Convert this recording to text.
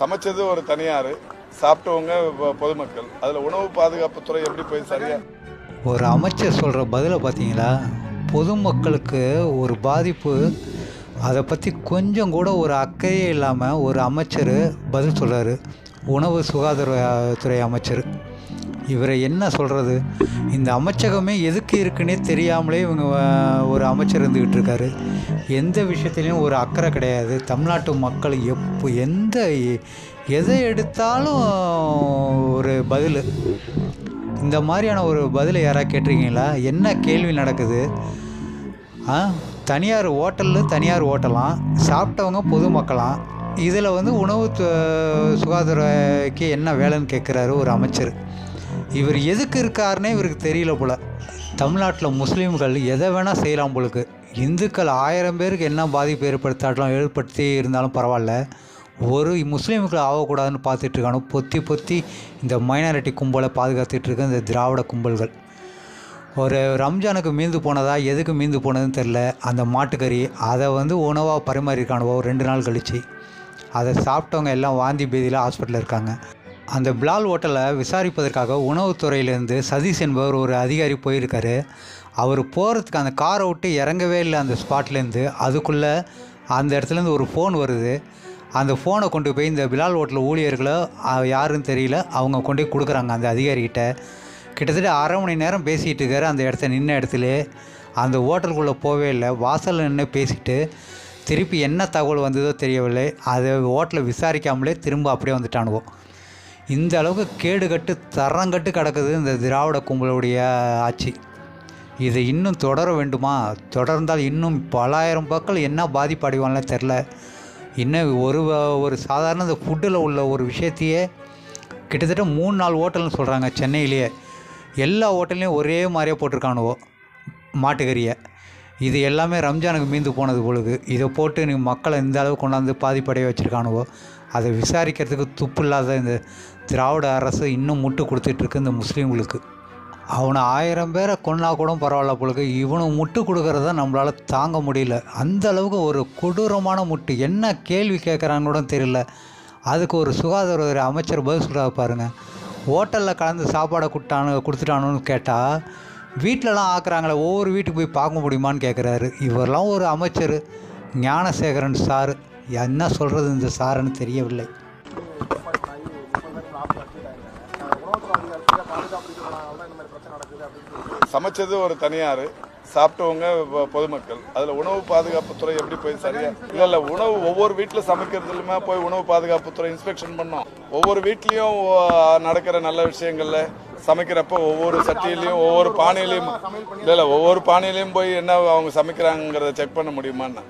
சமைச்சது ஒரு தனியார் சாப்பிட்டவங்க பொதுமக்கள். அதில் உணவு பாதுகாப்புத்துறை எப்படி போய் சரியா ஒரு அமைச்சர் சொல்கிற பதிலை பார்த்தீங்களா? பொதுமக்களுக்கு ஒரு பாதிப்பு. அதை பற்றி கொஞ்சம் கூட ஒரு அக்கறையே இல்லாமல் ஒரு அமைச்சர் பதில் சொல்கிறாரு உணவு சுகாதாரத்துறை அமைச்சர். இவரை என்ன சொல்கிறது இந்த அமைச்சகமே எதுக்கு இருக்குன்னே தெரியாமலே இவங்க ஒரு அமைச்சர் இருந்துக்கிட்டு இருக்காரு. எந்த விஷயத்துலையும் ஒரு அக்கறை கிடையாது. தமிழ்நாட்டு மக்கள் எப்போ எந்த எதை எடுத்தாலும் ஒரு பதில். இந்த மாதிரியான ஒரு பதிலை யாராவது கேட்டிருக்கீங்களா? என்ன கேள்வி நடக்குது? ஆ தனியார் ஹோட்டலில் தனியார் ஓட்டலாம். சாப்பிட்டவங்க பொதுமக்களாம் இதில் வந்து உணவு சுகாதாரக்கு என்ன வேலைன்னு கேட்குறாரு ஒரு அமைச்சர். இவர் எதுக்கு இருக்காருன்னே இவருக்கு தெரியல போல். தமிழ்நாட்டில் முஸ்லீம்கள் எதை வேணால் செய்யலாம் போலுக்கு. இந்துக்கள் ஆயிரம் பேருக்கு என்ன பாதிப்பு ஏற்படுத்தாட்டலாம் ஏற்படுத்தி இருந்தாலும் பரவாயில்ல. ஒரு முஸ்லீம்கள் ஆகக்கூடாதுன்னு பார்த்துட்ருக்கானோ பொத்தி பொத்தி இந்த மைனாரிட்டி கும்பலை பாதுகாத்துட்ருக்க இந்த திராவிட கும்பல்கள். ஒரு ரம்ஜானுக்கு மீந்து போனதா எதுக்கு மீந்து போனதுன்னு தெரில அந்த மாட்டுக்கறி அதை வந்து உணவாக பரிமாறியிருக்கானுவோ ரெண்டு நாள் கழிச்சு. அதை சாப்பிட்டவங்க எல்லாம் வாந்தி பேதியில் ஹாஸ்பிட்டலில் இருக்காங்க. அந்த பிலால் ஹோட்டலை விசாரிப்பதற்காக உணவுத்துறையிலேருந்து சதீஷ் என்பவர் ஒரு அதிகாரி போயிருக்காரு. அவர் போகிறதுக்கு அந்த காரை விட்டு இறங்கவே இல்லை அந்த ஸ்பாட்லேருந்து அதுக்குள்ளே அந்த இடத்துலேருந்து ஒரு ஃபோன் வருது. அந்த ஃபோனை கொண்டு போய் இந்த பிலால் ஹோட்டல் ஊழியர்களோ யாருன்னு தெரியல அவங்க கொண்டு போய் கொடுக்குறாங்க அந்த அதிகாரிகிட்ட. கிட்டத்தட்ட அரை மணி நேரம் பேசிகிட்டு இருக்காரு அந்த இடத்த நின்ன இடத்துல. அந்த ஹோட்டலுக்குள்ளே போவே இல்லை. வாசலில் நின்று பேசிட்டு திருப்பி என்ன தகவல் வந்ததோ தெரியவில்லை. அதை ஹோட்டலை விசாரிக்காமலே திரும்ப அப்படியே வந்துட்டானுவோ. இந்த அளவுக்கு கேடுகட்டு தரங்கட்டு கிடக்குது இந்த திராவிட கும்பலுடைய ஆட்சி. இது இன்னும் தொடர வேண்டுமா? தொடர்ந்தால் இன்னும் பலாயிரம் மக்கள் என்ன பாதிப்பு அடைவாங்களே தெரில. இன்னும் ஒரு ஒரு சாதாரண இந்த ஃபுட்டில் உள்ள ஒரு விஷயத்தையே கிட்டத்தட்ட மூணு நாலு ஹோட்டல்னு சொல்கிறாங்க சென்னையிலேயே. எல்லா ஹோட்டல்லையும் ஒரே மாதிரியே போட்டிருக்கானுவோ மாட்டுக்கறியை. இது எல்லாமே ரம்ஜானுக்கு மீந்து போனது பொழுது இதை போட்டு நீ மக்களை இந்த அளவு கொண்டாந்து பாதிப்படைய வச்சுருக்கானுவோ? அதை விசாரிக்கிறதுக்கு துப்பு இல்லாத இந்த திராவிட அரசு இன்னும் முட்டு கொடுத்துட்ருக்கு இந்த முஸ்லீம்களுக்கு. அவனை ஆயிரம் பேரை கொன்னா கூட பரவாயில்ல பொழுது இவனு முட்டு கொடுக்கறத நம்மளால் தாங்க முடியல. அந்த அளவுக்கு ஒரு கொடூரமான முட்டு. என்ன கேள்வி கேட்குறான்னு கூட தெரியல. அதுக்கு ஒரு சுகாதாரத்துறை அமைச்சர் பதில் சொல்கிறாரு பாருங்கள் ஹோட்டலில் கலந்து சாப்பாடை கொடுத்தானு கொடுத்துட்டானுன்னு கேட்டால் வீட்டிலலாம் ஆக்குறாங்களே ஒவ்வொரு வீட்டுக்கு போய் பார்க்க முடியுமான்னு கேட்குறாரு இவரெல்லாம் ஒரு அமைச்சர் ஞானசேகரன் சார். என்ன சொல்கிறது இந்த சாருன்னு தெரியவில்லை. சமைச்சது ஒரு தனியார் சாப்பிட்டவங்க பொதுமக்கள். அதில் உணவு பாதுகாப்புத்துறை எப்படி போய் சரியா இல்லை இல்லை உணவு ஒவ்வொரு வீட்டில் சமைக்கிறதுலையுமே போய் உணவு பாதுகாப்புத்துறை இன்ஸ்பெக்ஷன் பண்ணோம். ஒவ்வொரு வீட்லேயும் நடக்கிற நல்ல விஷயங்கள்ல சமைக்கிறப்போ ஒவ்வொரு சட்டியிலையும் ஒவ்வொரு பானையிலையும் இல்லை இல்லை ஒவ்வொரு பானையிலையும் போய் என்ன அவங்க சமைக்கிறாங்கிறத செக் பண்ண முடியுமான்னு.